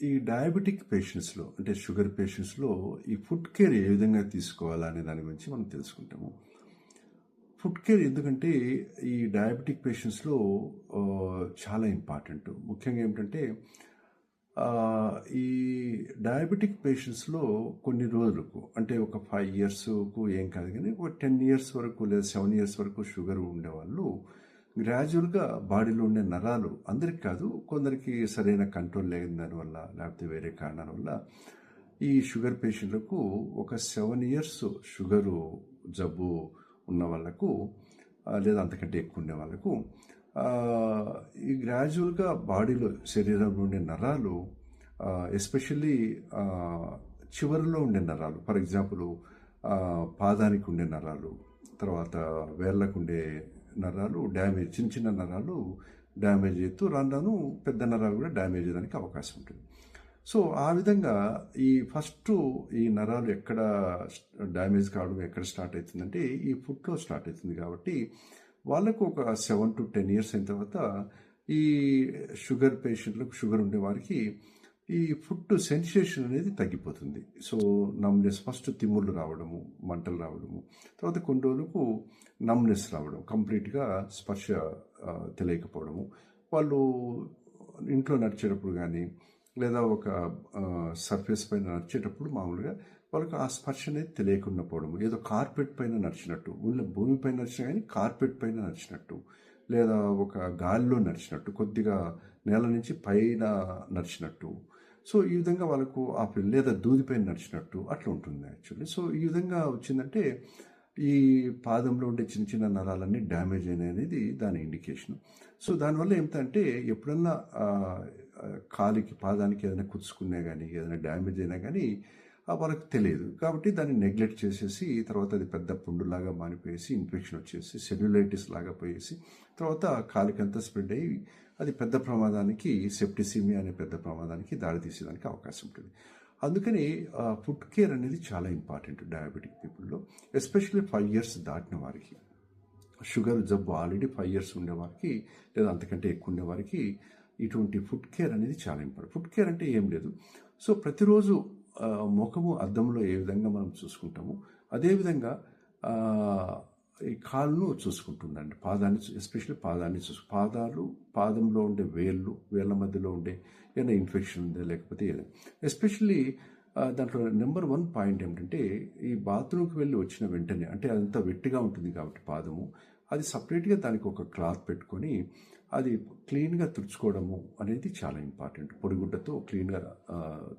ఈ డయాబెటిక్ పేషెంట్స్లో అంటే షుగర్ పేషెంట్స్లో ఈ ఫుడ్ కేర్ ఏ విధంగా తీసుకోవాలనే దాని గురించి మనం తెలుసుకుంటాము. ఫుడ్ కేర్ ఎందుకంటే ఈ డయాబెటిక్ పేషెంట్స్లో చాలా ఇంపార్టెంట్ ముఖ్యంగా ఏమిటంటే ఈ డయాబెటిక్ పేషెంట్స్లో కొన్ని రోజులకు అంటే ఒక ఫైవ్ ఇయర్స్కు ఏం కాదు కానీ ఒక టెన్ ఇయర్స్ వరకు లేదా సెవెన్ ఇయర్స్ వరకు షుగర్ ఉండేవాళ్ళు గ్రాడ్యువల్గా బాడీలో ఉండే నరాలు అందరికి కాదు కొందరికి సరైన కంట్రోల్ లేని దానివల్ల లేకపోతే వేరే కారణాల వల్ల ఈ షుగర్ పేషెంట్లకు ఒక సెవెన్ ఇయర్స్ షుగరు జబ్బు ఉన్న వాళ్ళకు లేదా అంతకంటే ఎక్కువ ఉండే వాళ్ళకు ఈ గ్రాడ్యువల్గా బాడీలో శరీరంలో ఉండే నరాలు ఎస్పెషల్లీ చివరిలో ఉండే నరాలు ఫర్ ఎగ్జాంపుల్ పాదానికి ఉండే నరాలు తర్వాత వేళ్ళకు ఉండే నరాలు డ్యామేజ్ చిన్న చిన్న నరాలు డ్యామేజ్ అవుతూ రాను పెద్ద నరాలు కూడా డ్యామేజ్ అయ్యడానికి అవకాశం ఉంటుంది. సో ఆ విధంగా ఈ ఫస్ట్ ఈ నరాలు ఎక్కడ డ్యామేజ్ కావడం ఎక్కడ స్టార్ట్ అవుతుందంటే ఈ ఫుట్లో స్టార్ట్ అవుతుంది కాబట్టి వాళ్ళకు ఒక సెవెన్ టు టెన్ ఇయర్స్ అయిన తర్వాత ఈ షుగర్ పేషెంట్లకు షుగర్ ఉండే వారికి ఈ ఫుడ్ సెన్సేషన్ అనేది తగ్గిపోతుంది. సో నమ్నెస్ ఫస్ట్ తిమ్ముళ్ళు రావడము మంటలు రావడము తర్వాత కొన్ని రోజులకు నమ్నెస్ రావడం కంప్లీట్గా స్పర్శ తెలియకపోవడము. వాళ్ళు ఇంట్లో నడిచేటప్పుడు కానీ లేదా ఒక సర్ఫేస్ పైన నడిచేటప్పుడు మామూలుగా వాళ్ళకి ఆ స్పర్శ అనేది తెలియకుండా పోవడం ఏదో కార్పెట్ పైన నడిచినట్టు ఉన్న భూమి పైన నడిచినా కానీ కార్పెట్ పైన నడిచినట్టు లేదా ఒక గాలిలో నడిచినట్టు కొద్దిగా నేల నుంచి పైన నడిచినట్టు సో ఈ విధంగా వాళ్ళకు ఆ పిల్ల- లేదా దూదిపై నడిచినట్టు అట్లా ఉంటుంది యాక్చువల్లీ. సో ఈ విధంగా వచ్చిందంటే ఈ పాదంలో ఉండే చిన్న చిన్న నరాలన్నీ డ్యామేజ్ అనేది దాని ఇండికేషన్. సో దానివల్ల ఏమిటంటే ఎప్పుడన్నా కాలికి పాదానికి ఏదైనా కుచ్చుకున్నా కానీ ఏదైనా డ్యామేజ్ అయినా కానీ వాళ్ళకి తెలియదు. కాబట్టి దాన్ని నెగ్లెక్ట్ చేసేసి తర్వాత అది పెద్ద పుండులాగా మానిపోయేసి ఇన్ఫెక్షన్ వచ్చేసి సెల్యులైటిస్ లాగా పోయేసి తర్వాత కాలికంతా స్ప్రెడ్ అయ్యి అది పెద్ద ప్రమాదానికి సెప్టిసిమియా అనే పెద్ద ప్రమాదానికి దారి తీసేదానికి అవకాశం ఉంటుంది. అందుకని ఫుడ్ కేర్ అనేది చాలా ఇంపార్టెంట్ డయాబెటిక్ పీపుల్లో ఎస్పెషల్లీ ఫైవ్ ఇయర్స్ దాటిన వారికి. షుగర్ జబ్బు ఆల్రెడీ ఫైవ్ ఇయర్స్ ఉండేవారికి లేదా అంతకంటే ఎక్కువ ఉండే వారికి ఇటువంటి ఫుడ్ కేర్ అనేది చాలా ఇంపార్టెంట్ ఫుడ్ కేర్ అంటే ఏం లేదు. సో ప్రతిరోజు ముఖము అద్దంలో ఏ విధంగా మనం చూసుకుంటాము అదేవిధంగా ఈ కాళ్ళను చూసుకుంటుందండి పాదాన్ని ఎస్పెషల్లీ పాదాన్ని చూసు పాదాలు పాదంలో ఉండే వేళ్ళు వేళ్ళ మధ్యలో ఉండే ఏదైనా ఇన్ఫెక్షన్ ఉందా లేకపోతే ఏదైనా. ఎస్పెషల్లీ దాంట్లో నెంబర్ వన్ పాయింట్ ఏమిటంటే ఈ బాత్రూమ్కి వెళ్ళి వచ్చిన వెంటనే అంటే అదంతా వెట్టిగా ఉంటుంది కాబట్టి పాదము అది సపరేట్గా దానికి ఒక క్లాత్ పెట్టుకొని అది క్లీన్గా తుడుచుకోవడము అనేది చాలా ఇంపార్టెంట్. పొడిగుడ్డతో క్లీన్గా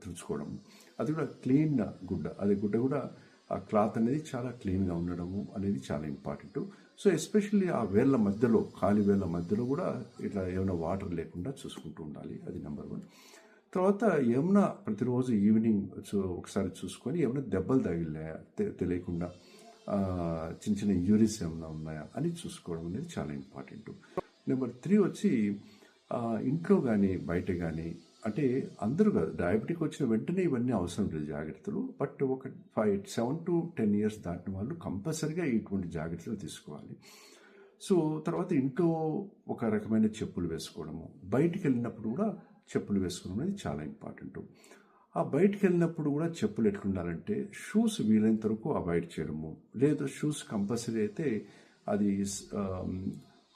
తుడుచుకోవడము. అది కూడా క్లీన్ గుడ్డ. అది గుడ్డ కూడా ఆ క్లాత్ అనేది చాలా క్లీన్గా ఉండడము అనేది చాలా ఇంపార్టెంట్. సో ఎస్పెషల్లీ ఆ వేళ్ళ మధ్యలో కాలి వేళ్ళ మధ్యలో కూడా ఇట్లా ఏమైనా వాటర్ లేకుండా చూసుకుంటూ ఉండాలి. అది నెంబర్ వన్. తర్వాత ఏమైనా ప్రతిరోజు ఈవినింగ్ ఒకసారి చూసుకొని ఏమైనా దెబ్బలు తగిలాయా తె- తెలియకుండా చిన్న చిన్న యూరిస్ ఏమైనా ఉన్నాయా అని చూసుకోవడం అనేది చాలా ఇంపార్టెంట్. నెంబర్ త్రీ వచ్చి ఇంట్లో కానీ బయట కానీ అంటే అందరూ కాదు డయాబెటిక్ వచ్చిన వెంటనే ఇవన్నీ అవసరం లేదు జాగ్రత్తలు. బట్ ఒక five seven to ten years దాటిన వాళ్ళు కంపల్సరిగా ఇటువంటి జాగ్రత్తలు తీసుకోవాలి. సో తర్వాత ఇంట్లో ఒక రకమైన చెప్పులు వేసుకోవడము బయటికి వెళ్ళినప్పుడు కూడా చెప్పులు వేసుకోవడం అనేది చాలా ఇంపార్టెంట్. ఆ బయటికి వెళ్ళినప్పుడు కూడా చెప్పులు ఎట్లుండాలంటే షూస్ వీలైనంత వరకు అవాయిడ్ చేయడము లేదు షూస్ కంపల్సరీ అయితే అది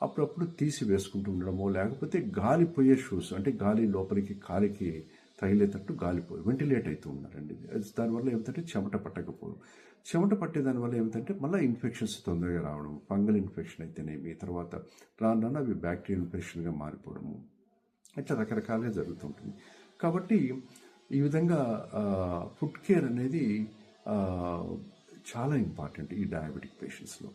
అప్పుడప్పుడు తీసి వేసుకుంటూ ఉండడము లేకపోతే గాలిపోయే షూస్ అంటే గాలి లోపలికి కాలికి తగిలేటట్టు గాలిపోయి వెంటిలేట్ అవుతూ ఉన్నారండి. దానివల్ల ఏమిటంటే చెమట పట్టకపోవడం. చెమట పట్టే దానివల్ల ఏమిటంటే మళ్ళీ ఇన్ఫెక్షన్స్ తొందరగా రావడం ఫంగల్ ఇన్ఫెక్షన్ అయితేనేమి తర్వాత రాను రాను అవి బ్యాక్టీరియల్ ఇన్ఫెక్షన్గా మారిపోవడము ఇట్లా రకరకాలుగా జరుగుతుంటుంది కాబట్టి ఈ విధంగా ఫుడ్ కేర్ అనేది చాలా ఇంపార్టెంట్ ఈ డయాబెటిక్ పేషెంట్స్లో